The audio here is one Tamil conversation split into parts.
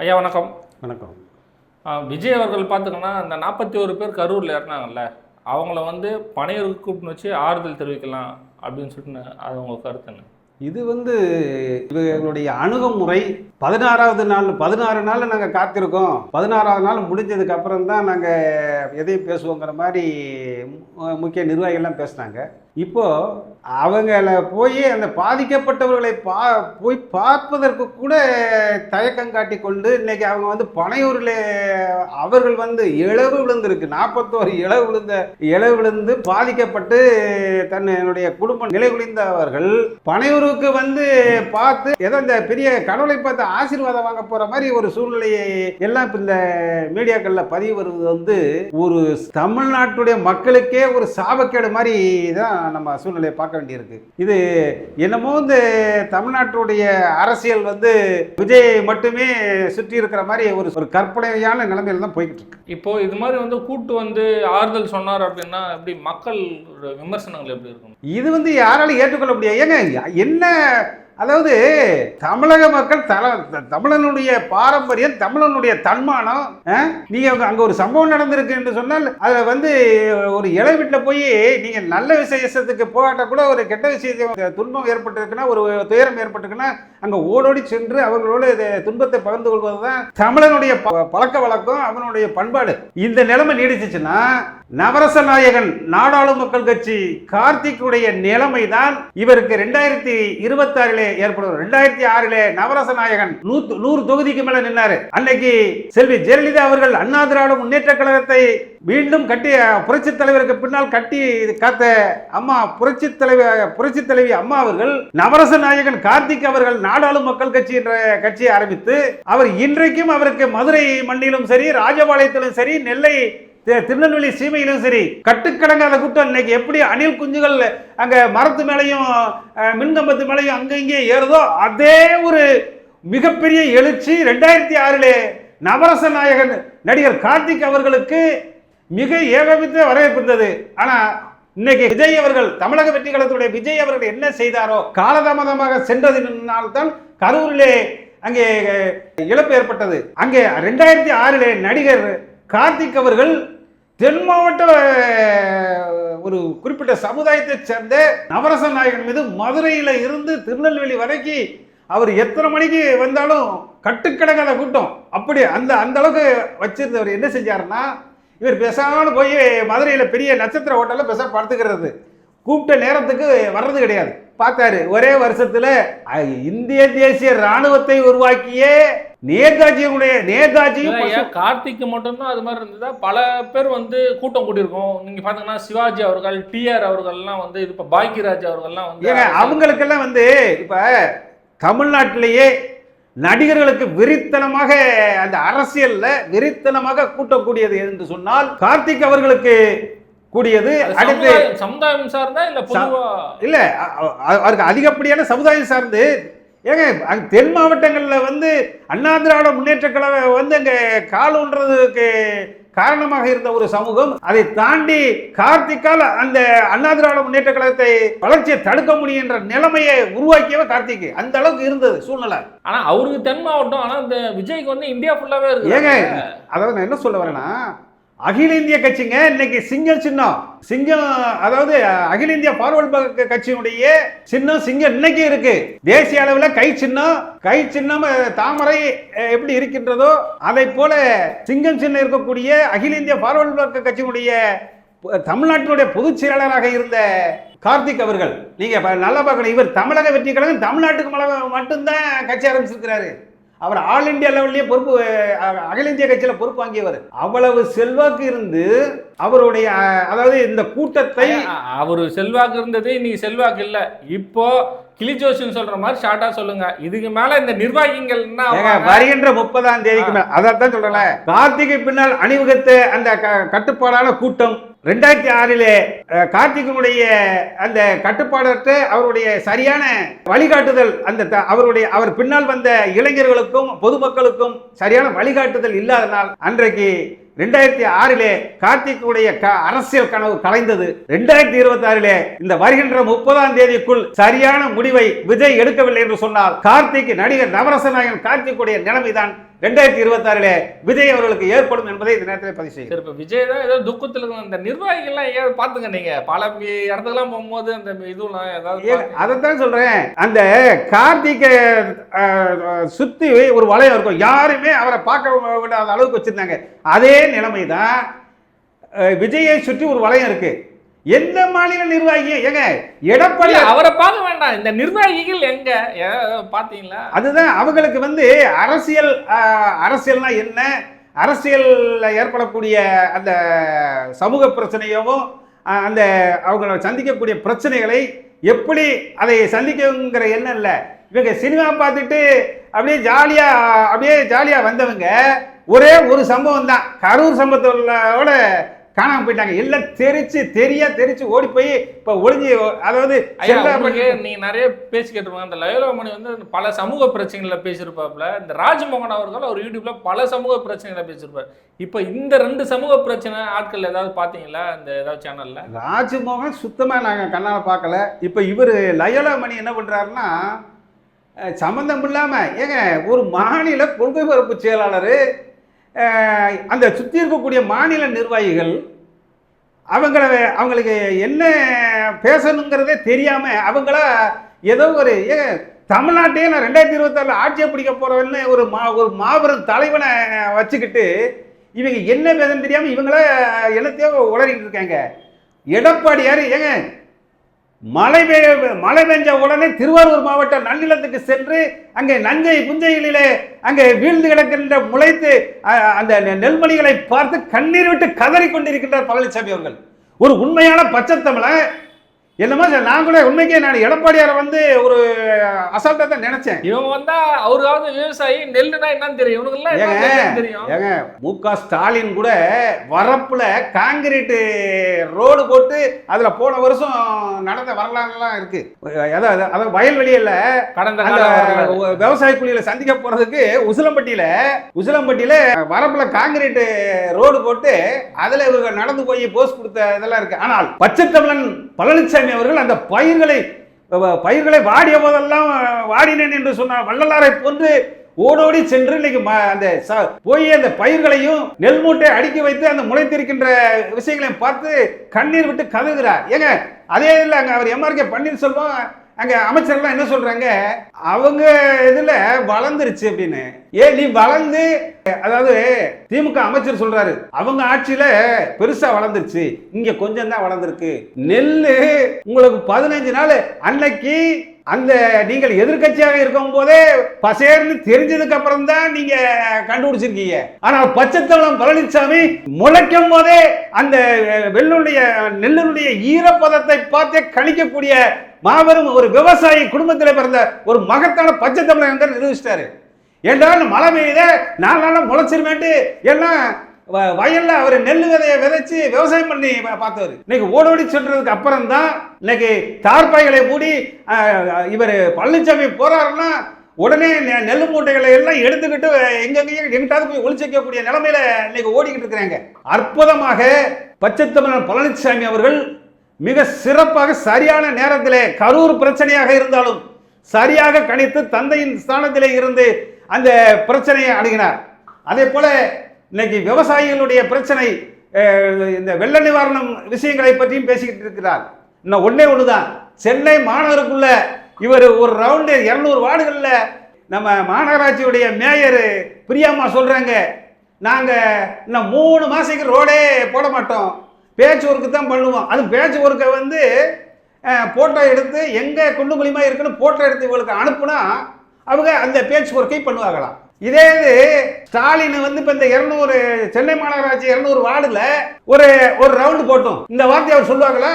ஐயா வணக்கம். வணக்கம். விஜய் அவர்கள் பார்த்துக்கோன்னா அந்த நாற்பத்தி ஒரு பேர் கரூரில் இறந்தாங்கல்ல அவங்கள வந்து பனையூருக்கு கூப்பிட்டு வச்சு ஆறுதல் தெரிவிக்கலாம் அப்படின்னு சொல்லிட்டு அது உங்க கருத்து என்ன இது வந்து இவர்களுடைய அணுகுமுறை பதினாறாவது நாள் பதினாறு நாள் நாங்கள் காத்திருக்கோம். பதினாறாவது நாள் முடிஞ்சதுக்கு அப்புறம் தான் நாங்கள் எதையும் பேசுவோங்கிற மாதிரி முக்கிய நிர்வாகிகள்லாம் பேசுனாங்க. இப்போது அவங்கள போய் அந்த பாதிக்கப்பட்டவர்களை பா போய் பார்ப்பதற்கு கூட தயக்கம் காட்டி கொண்டு இன்னைக்கு அவங்க வந்து பனையூரில் அவர்கள் வந்து இழவு விழுந்திருக்கு. நாற்பத்தோரு இழவு விழுந்த இழவு விழுந்து பாதிக்கப்பட்டு தன்னுடைய குடும்பம் நிலை குளிந்தவர்கள் பனையூருக்கு வந்து பார்த்து ஏதோ இந்த பெரிய கடவுளை பார்த்து ஆசீர்வாதம் வாங்க போகிற மாதிரி ஒரு சூழ்நிலையை எல்லாம் இப்போ இந்த மீடியாக்களில் பதிவு வருவது வந்து ஒரு தமிழ்நாட்டுடைய மக்களுக்கே ஒரு சாபக்கேடு மாதிரி தான் நம்ம சூழ்நிலையை பார்க்க வேண்டியிருக்கு. இது என்னமோ இந்த தமிழ்நாட்டுடைய அரசியல் வந்து விஜய் மட்டுமே சுற்றி இருக்கிற மாதிரி ஒரு ஒரு கற்பனையான நிலைமையில தான் போய்கிட்டு இருக்கு. இப்போ இது மாதிரி வந்து கூட்டு வந்து ஆறுதல் சொன்னார் அப்படின்னா எப்படி மக்கள் விமர்சனங்கள் எப்படி இருக்கும்? இது வந்து யாராலும் ஏற்றுக்கொள்ள முடியாது. ஏங்க என்ன அதாவது தமிழக மக்கள் தல தமிழனுடைய பாரம்பரியம் தமிழனுடைய தன்மானம் நீங்கள் அங்கே ஒரு சம்பவம் நடந்திருக்கு என்று சொன்னால் அதில் வந்து ஒரு இலை வீட்டில் போய் நீங்கள் நல்ல விசேஷத்துக்கு போகாட்ட கூட ஒரு கெட்ட விஷயத்தை துன்பம் ஏற்பட்டிருக்குன்னா ஒரு துயரம் ஏற்பட்டிருக்குன்னா அங்கே ஓடோடி சென்று அவர்களோடு இது துன்பத்தை பகிர்ந்து கொள்வதுதான் தமிழனுடைய ப- பழக்க வழக்கம் அவனுடைய பண்பாடு. இந்த நிலைமை நீடிச்சுச்சுன்னா நவரச நாயகன் நாடாளு மக்கள் கட்சி கார்த்திக்குடைய நிலைமை தான் இவருக்கு ரெண்டாயிரத்தி இருபத்தி ஏற்படும். ரெண்டாயிரத்தி ஆறிலே நவரச நாயகன் நூறு தொகுதிக்கு மேல நின்னாரு. அன்னைக்கு செல்வி ஜெயலலிதா அவர்கள் அண்ணா திராவிட முன்னேற்ற கழகத்தை மீண்டும் கட்டி புரட்சி தலைவருக்கு பின்னால் கட்டி காத்த அம்மா புரட்சி தலைவர் புரட்சி தலைவி அம்மா அவர்கள் நவரச நாயகன் கார்த்திக் அவர்கள் நாடாளும் மக்கள் கட்சி என்ற கட்சியை ஆரம்பித்து அவர் இன்றைக்கும் அவருக்கு மதுரை மண்ணிலும் சரி ராஜபாளையத்திலும் சரி நெல்லை திருநெல்வேலி சீமையிலும் சரி கட்டுக்கடங்காத கூட்டம் இன்னைக்கு எப்படி அணில் குஞ்சுகள் அங்க மரத்து மேலையும் மின்கம்பத்து மேலையும் அங்க இங்கே ஏறுதோ அதே ஒரு மிகப்பெரிய எழுச்சி ரெண்டாயிரத்தி ஆறிலே நவரச நாயகன் நடிகர் கார்த்திக் அவர்களுக்கு மிக ஏகமித்த வரவேற்பிருந்தது ஆனால் ஆனா இன்னைக்கு விஜய் அவர்கள் தமிழக வெற்றி கழகத்துடைய விஜய் அவர்கள் என்ன செய்தாரோ காலதாமதமாக சென்றதினால்தான் கரூரிலே அங்கே இழப்பு ஏற்பட்டது. அங்கே ரெண்டாயிரத்தி ஆறிலே நடிகர் கார்த்திக் அவர்கள் தென் மாவட்ட ஒரு குறிப்பிட்ட சமுதாயத்தைச் சேர்ந்த நவரச நாயகன் மீது மதுரையில் இருந்து திருநெல்வேலி வரைக்கும் அவர் எத்தனை மணிக்கு வந்தாலும் கட்டுக்கடங்காத கூட்டம். அப்படி அந்த அந்த அளவுக்கு வச்சிருந்தவர் என்ன செஞ்சாருன்னா இவர் பெசாமல் போய் மதுரையில் பெரிய நட்சத்திர ஹோட்டலில் பெசா படுத்துக்கிறது. கூப்பிட்ட நேரத்துக்கு வர்றது கிடையாது. பார்த்தாரு. ஒரே வருஷத்துல இந்திய தேசிய ராணுவத்தை உருவாக்கிய நேதாஜியுடைய நேதாஜியும் கார்த்திக்கு மட்டும்தான் அது மாதிரி இருந்ததா? பல பேர் வந்து கூட்டம் கூட்டியிருக்கோம் நீங்க பாத்தீங்கன்னா சிவாஜி அவர்கள் டிஆர் அவர்கள்லாம் வந்து இப்போ பாக்கியராஜ் அவர்கள்லாம் வந்து அவங்களுக்கெல்லாம் வந்து இப்ப தமிழ்நாட்டிலேயே நடிகர்களுக்கு வெறித்தனமாக அந்த அரசியல்ல வெறித்தனமாக கூட்டக்கூடியது என்று சொன்னால் கார்த்திக் அவர்களுக்கு கூடியது அடுத்து சமுதாயம் சார்ந்தா இல்ல பொதுவா? இல்ல அவருக்கு அதிகப்படியான சமுதாயம் சார்ந்து ஏங்க தென் மாவட்டங்கள்ல வந்து அண்ணா திராவிட முன்னேற்ற கழகம் வந்து அங்க கால் ஊன்றதுக்கு காரணமாக இருந்த ஒரு சமூகம். அதை தாண்டி கார்த்திக்கால் அந்த அண்ணா திராவிட முன்னேற்ற கழகத்தை வளர்ச்சியை தடுக்க முடியும் என்ற நிலைமையை உருவாக்கியவர் கார்த்திக். அந்த அளவுக்கு இருந்தது சூழ்நிலை. ஆனா அவருக்கு தென் மாவட்டம் ஆனா இந்த விஜய்க்கு வந்து இந்தியா ஃபுல்லாவே இருக்கு ஏங்க அதாவது நான் என்ன சொல்ல வரேன்னா அகில இந்திய கட்சிங்க இன்னைக்கு சிங்கம் சின்னம். சிங்கம் அதாவது அகில இந்திய பார்வர்டு கட்சியினுடைய சின்னம் சிங்கம் இன்னைக்கு இருக்கு. தேசிய அளவில் கை சின்னம் கை சின்னம் தாமரை எப்படி இருக்கின்றதோ அதை போல சிங்கம் சின்னம் இருக்கக்கூடிய அகில இந்திய பார்வர்டு கட்சியினுடைய தமிழ்நாட்டினுடைய பொதுச் செயலாளராக இருந்த கார்த்திக் அவர்கள். நீங்க நல்லா பார்க்கணும். இவர் தமிழக வெற்றி கழகம் தமிழ்நாட்டுக்கு மட்டும்தான் கட்சி ஆரம்பிச்சிருக்கிறாரு. அவர் ஆல் இந்தியா லெவல்லையே பொறுப்பு அகில இந்திய கட்சியில பொறுப்பு வாங்கியவர். அவ்வளவு செல்வாக்கு இருந்து அவருடைய அதாவது இந்த கூட்டத்தை அவரு செல்வாக்கு இருந்தது இன்னைக்கு செல்வாக்கு இல்ல. இப்போ கிளிஜோஷன் சொல்ற மாதிரி ஷார்ட்டா சொல்லுங்க. இதுக்கு மேல இந்த நிர்வாகிகள்? வருகின்ற முப்பதாம் தேதிக்கு மேல அதான் சொல்றேன். கார்த்திகை பின்னால் அணிவகுத்த அந்த கட்டுப்பாடான கூட்டம். ரெண்டாயிரத்தி ஆறிலே கார்த்திகனுடைய அந்த கட்டுப்பாடற்ற அவருடைய சரியான வழிகாட்டுதல் அந்த த- அவருடைய அவர் பின்னால் வந்த இளைஞர்களுக்கும் பொதுமக்களுக்கும் சரியான வழிகாட்டுதல் இல்லாதனால் அன்றைக்கு ரெண்டாயிரத்தி ஆறிலே கார்த்திக்குடைய அரசியல் கனவு கலைந்தது. ரெண்டாயிரத்தி இருபத்தி ஆறிலே இந்த வருகின்ற முப்பதாம் தேதிக்குள் சரியான முடிவை விஜய் எடுக்கவில்லை என்று சொன்னால் கார்த்திக் நடிகர் நவரசநாயகன் கார்த்திக்குடைய நிலைமைதான். ரெண்டாயிரத்தி இருபத்தி ஆறிலே விஜய் அவர்களுக்கு ஏற்படும் என்பதை இந்த நேரத்தில் பதிவு சரி இப்போ விஜய் தான் ஏதோ துக்கத்தில் இருக்கணும் இந்த நிர்வாகிகள்லாம் ஏன் பார்த்துங்க நீங்க. பல இடத்துக்குலாம் போகும்போது அந்த இதுலாம் ஏதாவது அதைத்தான் சொல்றேன். அந்த கார்த்திகை சுத்தி ஒரு வளையம் இருக்கும். யாருமே அவரை பார்க்க விடாத அளவுக்கு வச்சிருந்தாங்க. அதே நிலைமை தான் விஜயை சுற்றி ஒரு வளையம் இருக்கு. எந்த மாநில நிர்வாகி ஏங்க எடப்பாடி அவரை பார்க்க வேண்டாம். இந்த நிர்வாகிகள் எங்க? பாத்தீங்களா? அதுதான் அவங்களுக்கு வந்து அரசியல் அரசியல்னா என்ன? அரசியல்ல ஏற்படக்கூடிய அந்த சமூக பிரச்சனையவும் அந்த அவங்க சந்திக்கக்கூடிய பிரச்சனைகளை எப்படி அதை சந்திக்கங்கிற எண்ணம் இல்லை. இவங்க சினிமா பார்த்துட்டு அப்படியே ஜாலியா அப்படியே ஜாலியா வந்தவங்க ஒரே ஒரு சம்பவம் தான். கரூர் சம்பவத்தோட காணாம போயிட்டாங்க. எல்லாம் தெரிச்சு தெரியா தெரிச்சு ஓடி போய் இப்ப ஒளிஞ்சு அதாவது நீங்க நிறைய பேசி கேட்டிருப்பாங்க. அந்த லயோலாமணி வந்து பல சமூக பிரச்சனைகளை பேசியிருப்பாப்ல இந்த ராஜ்மோகன் அவர்கள் அவர் யூடியூப்ல பல சமூக பிரச்சனைகளை பேசியிருப்பார். இப்போ இந்த ரெண்டு சமூக பிரச்சனை ஆட்கள் ஏதாவது பாத்தீங்களா இந்த ஏதாவது சேனல்ல ராஜ்மோகன் சுத்தமாக நாங்கள் கண்ணால் பார்க்கல. இப்போ இவர் லயோலா மணி என்ன பண்ணுறாருன்னா சம்மந்தம் இல்லாமல் ஏங்க ஒரு மாநில கொள்கை பரப்பு செயலாளர் அந்த சுற்றி இருக்கக்கூடிய மாநில நிர்வாகிகள் அவங்கள அவங்களுக்கு என்ன பேசணுங்கிறதே தெரியாமல் அவங்கள ஏதோ ஒரு ஏ தமிழ்நாட்டையே நான் ரெண்டாயிரத்தி இருபத்தாறில் ஆட்சியை பிடிக்க போகிறவன்னு ஒரு மா ஒரு மாபெரும் தலைவனை வச்சுக்கிட்டு இவங்க என்ன பேசன்னு தெரியாமல் இவங்கள என்னத்தையோ உளறிட்டு இருக்காங்க. எடப்பாடியார் ஏங்க மழை பெய்ய மழை பெஞ்ச உடனே திருவாரூர் மாவட்டம் நன்னிலத்துக்கு சென்று அங்கே நஞ்சை புஞ்சைகளிலே அங்கே வீழ்ந்து கிடக்கின்ற முளைத்து அஹ், அந்த நெ- நெல்மணிகளை பார்த்து கண்ணீர் விட்டு கதறி கொண்டிருக்கின்றார் பழனிசாமி அவர்கள். ஒரு உண்மையான பச்சை தமிழை என்னமோ சார் நான் கூட உண்மைக்கே நான் எடப்பாடியாரை வந்து ஒரு அசால்ட்டாக தான் நினைச்சேன். இவங்க வந்தா அவருக்காவது விவசாயி நெல்லுனா என்னன்னு தெரியும். இவனுக்குலாம் தெரியும்? ஏங்க மு க ஸ்டாலின் கூட வரப்புல காங்கிரீட் ரோடு போட்டு அதுல போன வருஷம் நடந்த வரலாறுலாம் இருக்கு. அதாவது அதாவது வயல்வெளியில கடந்த அந்த. விவசாய குழியில சந்திக்க போறதுக்கு உசிலம்பட்டியில உசிலம்பட்டியில வரப்புல காங்கிரீட் ரோடு போட்டு அதுல இவங்க நடந்து போய் போஸ் கொடுத்த இதெல்லாம் இருக்கு. ஆனால் பச்சை தமிழன் பழனிசாமி அவர்கள் அந்த பயிர்களை பயிர்களை வாடிய போதெல்லாம் வாடினேன் என்று சொன்னார் வள்ளலாரை போன்று ஓடோடி சென்று இன்னைக்கு ம- அந்த போய் அந்த பயிர்களையும் நெல் மூட்டை அடுக்கி வைத்து அந்த முளைத்திருக்கின்ற விஷயங்களையும் பார்த்து கண்ணீர் விட்டு கதவுகிறார். ஏங்க அதே இல்லை அங்கே அவர் எம்ஆர்கே பன்னீர்செல்வம் அங்க அமைச்சர்லாம் என்ன சொல்றாங்க? அவங்க இதுல வளர்ந்துருச்சு அப்படின்னு. ஏ நீ வளர்ந்து அதாவது திமுக அமைச்சர் சொல்றாரு அவங்க ஆட்சியில பெருசா வளர்ந்துருச்சு இங்க கொஞ்சம் தான் வளர்ந்துருக்கு. நெல்லு உங்களுக்கு பதினஞ்சு நாள் அன்னைக்கு அந்த நீங்கள் எதிர்கட்சியாக இருக்கும் போதே பசேர்னு தெரிஞ்சதுக்கு அப்புறம் தான் நீங்க கண்டுபிடிச்சிருக்கீங்க. ஆனால் பச்சைத்தவளம் பழனிசாமி முளைக்கும் போதே அந்த வெள்ளுடைய நெல்லுடைய ஈரப்பதத்தை பார்த்தே கணிக்கக்கூடிய மாபெரும் ஒரு விவசாயி குடும்பத்தில் பிறந்த ஒரு மகத்தான பச்சை தமிழன் நிரூபிச்சிட்டாரு. என்றால் மழை பெய்யுத நாலு நாளாக முளைச்சிருமேட்டு எல்லாம் வ- வயல்ல அவர் நெல் விதையை விதைச்சு விவசாயம் பண்ணி பார்த்தவர். இன்னைக்கு ஓடோடி சொல்றதுக்கு அப்புறம் தான் இன்னைக்கு தார்பாய்களை மூடி இவர் பழனிசாமி போறாருன்னா உடனே நெ- நெல் மூட்டைகளை எல்லாம் எடுத்துக்கிட்டு எங்கெங்கேயும் எங்கிட்டாவது போய் ஒளிச்சு வைக்கக்கூடிய நிலைமையில இன்னைக்கு ஓடிக்கிட்டு இருக்கிறாங்க. அற்புதமாக பச்சைத்தமிழன் பழனிசாமி அவர்கள் மிக சிறப்பாக சரியான நேரத்திலே கரூர் பிரச்சனையாக இருந்தாலும் சரியாக கணித்து தந்தையின் ஸ்தானத்திலே இருந்து அந்த பிரச்சனையை அணுகினார். அதே போல இன்னைக்கு விவசாயிகளுடைய பிரச்சனை இந்த வெள்ள நிவாரணம் விஷயங்களை பற்றியும் பேசிக்கிட்டு இருக்கிறார். இன்னும் ஒண்ணே ஒண்ணுதான். சென்னை மாநகருக்குள்ள இவர் ஒரு ரவுண்டு இருநூறு வார்டுகளில் நம்ம மாநகராட்சியுடைய மேயர் பிரியாம்மா சொல்றாங்க. நாங்கள் இன்னும் மூணு மாசத்துக்கு ரோடே போட மாட்டோம். பேச்சு ஒர்க்கு தான் பண்ணுவோம் அது பேச்சு ஒர்க்கை வந்து ஃபோட்டோ எடுத்து எங்கே குண்டு குழிமா இருக்குன்னு ஃபோட்டோ எடுத்து இவங்களுக்கு அனுப்புனா அவங்க அந்த பேச்சு ஒர்க்கை பண்ணுவாங்களாம். இதே இது ஸ்டாலின் வந்து இப்போ இந்த இரநூறு சென்னை மாநகராட்சி இரநூறு வார்டில் ஒரு ஒரு ரவுண்டு போட்டோம். இந்த வார்த்தையை அவர் சொல்லுவாங்களா?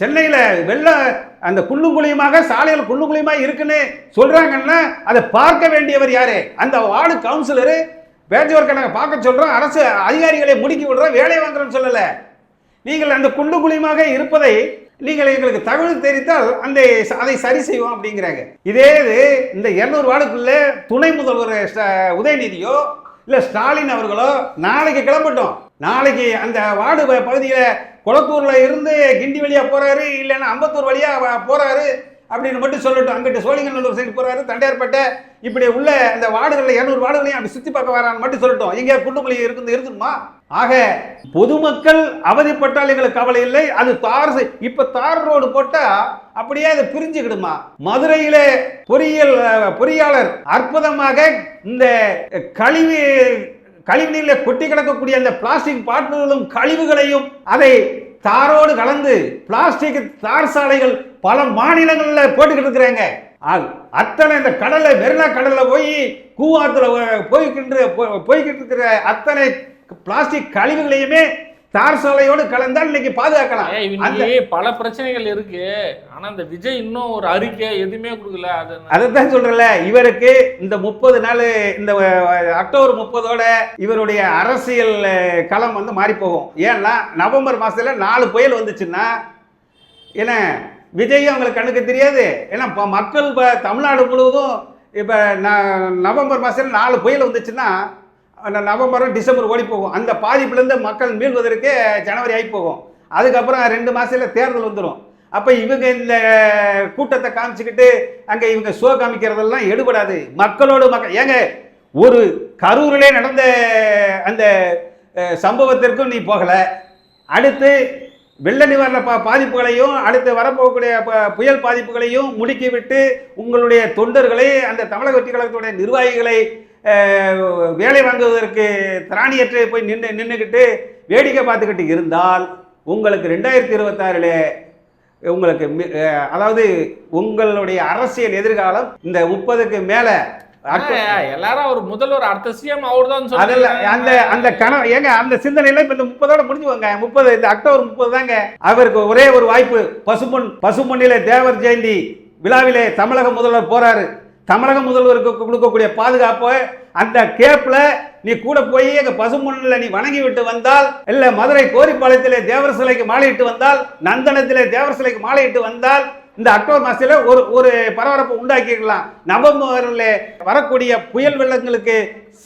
சென்னையில் வெள்ளம் அந்த குள்ளு குழியுமாக சாலைகள் குள்ளு குழியுமாக இருக்குன்னு சொல்கிறாங்கன்னா அதை பார்க்க வேண்டியவர் யார்? அந்த வார்டு கவுன்சிலரு பேட்ச் ஒர்க்கை நாங்கள் பார்க்க சொல்கிறோம் அரசு அதிகாரிகளை முடுக்கி விடுறோம். வேலை வாங்குறோம்னு சொல்லலை. நீங்கள் அந்த குண்டு குழியுமாக இருப்பதை நீங்கள் எங்களுக்கு தகவல் தெரிவித்தால் அந்த அதை சரி செய்வோம் அப்படிங்கிறாங்க. இதே இது இந்த இருநூறு வார்டுக்குள்ள துணை முதல்வர் ஸ்ட- உதயநிதியோ இல்ல ஸ்டாலின் அவர்களோ நாளைக்கு கிளம்பட்டும். நாளைக்கு அந்த வார்டு பகுதியில் குளத்தூரில் குளத்தூர்ல இருந்து கிண்டி வழியா போறாரு இல்லைன்னா அம்பத்தூர் வழியா போகிறாரு போறாரு. அப்படின்னு மட்டும் சொல்லட்டும். அங்கிட்ட சோழிங்கநல்லூர் சைடு போறாரு தண்டையார்பேட்டை. இப்படி உள்ள அந்த வார்டுகளில் இரநூறு வார்டுகளையும் அப்படி சுத்தி பார்க்க வரான்னு மட்டும் சொல்லட்டும். எங்கேயா குண்டுமொழி இருக்குது இருக்குமா? ஆக பொதுமக்கள் அவதிப்பட்டால் எங்களுக்கு கவலை இல்லை. அது தார் இப்ப தார் ரோடு போட்டா அப்படியே அது பிரிஞ்சுக்கிடுமா? மதுரையிலே பொறியியல் பொறியாளர் அற்புதமாக இந்த கழிவு கழிவுநீரில் கொட்டி கிடக்கக்கூடிய அந்த பிளாஸ்டிக் பாட்டில்களும் கழிவுகளையும் அதை தாரோடு கலந்து பிளாஸ்டிக் தார் சாலைகள் பல மாநிலங்களில் போட்டுக்கிட்டு இருக்கிறாங்க. அத்தனை இந்த கடலை மெரினா கடலில் போய் கூவாத்தில் போய்கின்ற போ- போய்கிட்டு இருக்கிற அத்தனை பிளாஸ்டிக் கழிவுகளையுமே தார் சாலையோடு கலந்தால் இன்னைக்கு பாதுகாக்கலாம். பல பிரச்சனைகள் இருக்கு. ஆனா இந்த விஜய் இன்னும் ஒரு அறிக்கை எதுவுமே கொடுக்கல. அது அதைத்தான் சொல்றேன்ல. இவருக்கு இந்த முப்பது நாள் இந்த அக்டோபர் முப்பதோட இவருடைய அரசியல் களம் வந்து மாறி போகும் ஏன்னா நவம்பர் மாசத்துல நாலு புயல் வந்துச்சுன்னா ஏன்னா விஜய் அவங்களுக்கு கண்ணுக்கு தெரியாது. ஏன்னா இப்போ மக்கள் இப்போ தமிழ்நாடு முழுவதும் இப்போ நவம்பர் மாதத்தில் நாலு புயல் வந்துச்சுன்னா நவம்பரும் டிசம்பர் ஓடி போகும். அந்த பாதிப்புலேருந்து மக்கள் மீள்வதற்கு ஜனவரி ஆகி போகும். அதுக்கப்புறம் ரெண்டு மாதத்தில் தேர்தல் வந்துடும் அப்போ இவங்க இந்த கூட்டத்தை காமிச்சுக்கிட்டு அங்கே இவங்க ஷோ காமிக்கிறதெல்லாம் எடுபடாது. மக்களோடு மக்கள் ஏங்க ஒரு கரூரிலே நடந்த அந்த சம்பவத்திற்கும் நீ போகலை. அடுத்து வெள்ள நிவாரண பா பாதிப்புகளையும் அடுத்து வரப்போகக்கூடிய ப- புயல் பாதிப்புகளையும் முடுக்கிவிட்டு உங்களுடைய தொண்டர்களை அந்த தமிழக வெற்றி கழகத்துடைய நிர்வாகிகளை வேலை வாங்குவதற்கு திராணியற்று போய் நின்று நின்றுக்கிட்டு வேடிக்கை பார்த்துக்கிட்டு இருந்தால் உங்களுக்கு ரெண்டாயிரத்தி இருபத்தாறில் உங்களுக்கு அதாவது உங்களுடைய அரசியல் எதிர்காலம் இந்த முப்பதுக்கு மேலே எல்லாரும் அவர் முதல்வர் அடுத்த சிஎம் அவர் தான் அதில் அந்த அந்த கனவு ஏங்க அந்த சிந்தனையில இப்ப இந்த முப்பதோட முடிஞ்சுவாங்க முப்பது இந்த அக்டோபர் முப்பது தாங்க அவருக்கு ஒரே ஒரு வாய்ப்பு பசும்பொன் பசும்பொன்னிலே தேவர் ஜெயந்தி விழாவிலே தமிழக முதல்வர் போறாரு. தமிழக முதல்வருக்கு கொடுக்கக்கூடிய பாதுகாப்பு அந்த கேப்ல நீ கூட போய் எங்க பசும்பொன்னில் நீ வணங்கி விட்டு வந்தால் இல்ல மதுரை கோரிப்பாளையத்திலே தேவர் சிலைக்கு மாலையிட்டு வந்தால் நந்தனத்திலே தேவர் சிலைக்கு மாலையிட்டு வந்தால் இந்த அக்டோபர் மாசத்துல ஒரு ஒரு பரபரப்பை உண்டாக்கிக்கலாம் நவம்பரில் வரக்கூடிய புயல் வெள்ளங்களுக்கு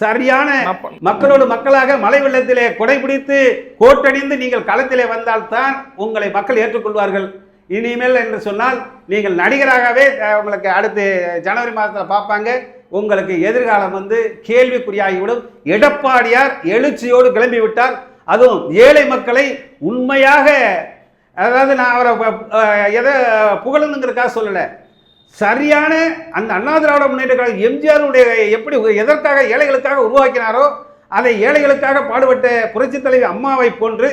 சரியான மக்களோடு மக்களாக மழை வெள்ளத்திலே கொடைபிடித்து கோட்டணிந்து நீங்கள் களத்திலே வந்தால்தான் உங்களை மக்கள் ஏற்றுக்கொள்வார்கள். இனிமேல் என்று சொன்னால் நீங்கள் நடிகராகவே உங்களுக்கு அடுத்து ஜனவரி மாதத்தில் பார்ப்பாங்க. உங்களுக்கு எதிர்காலம் வந்து கேள்விக்குறியாகிவிடும். எடப்பாடியார் எழுச்சியோடு கிளம்பி விட்டார் அதுவும் ஏழை மக்களை உண்மையாக அதாவது நான் அவரை எதை புகழணுங்கிறதுக்காக சொல்லலை. சரியான அந்த அண்ணா திராவிட முன்னேற்ற கழகம் எம்ஜிஆருடைய எப்படி எதற்காக ஏழைகளுக்காக உருவாக்கினாரோ அதை ஏழைகளுக்காக பாடுபட்ட புரட்சித் தலைவி அம்மாவை போன்று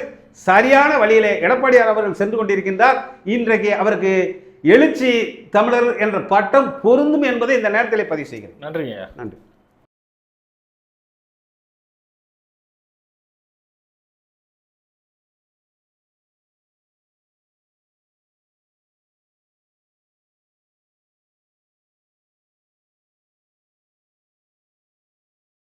சரியான வழியிலே எடப்பாடியார் அவர்கள் சென்று கொண்டிருக்கின்றார். இன்றைக்கு அவருக்கு எழுச்சி தமிழர் என்ற பட்டம் பொருந்தும் என்பதை இந்த நேரத்தில் பதிவு செய்கிறேன். நன்றிங்க நன்றி.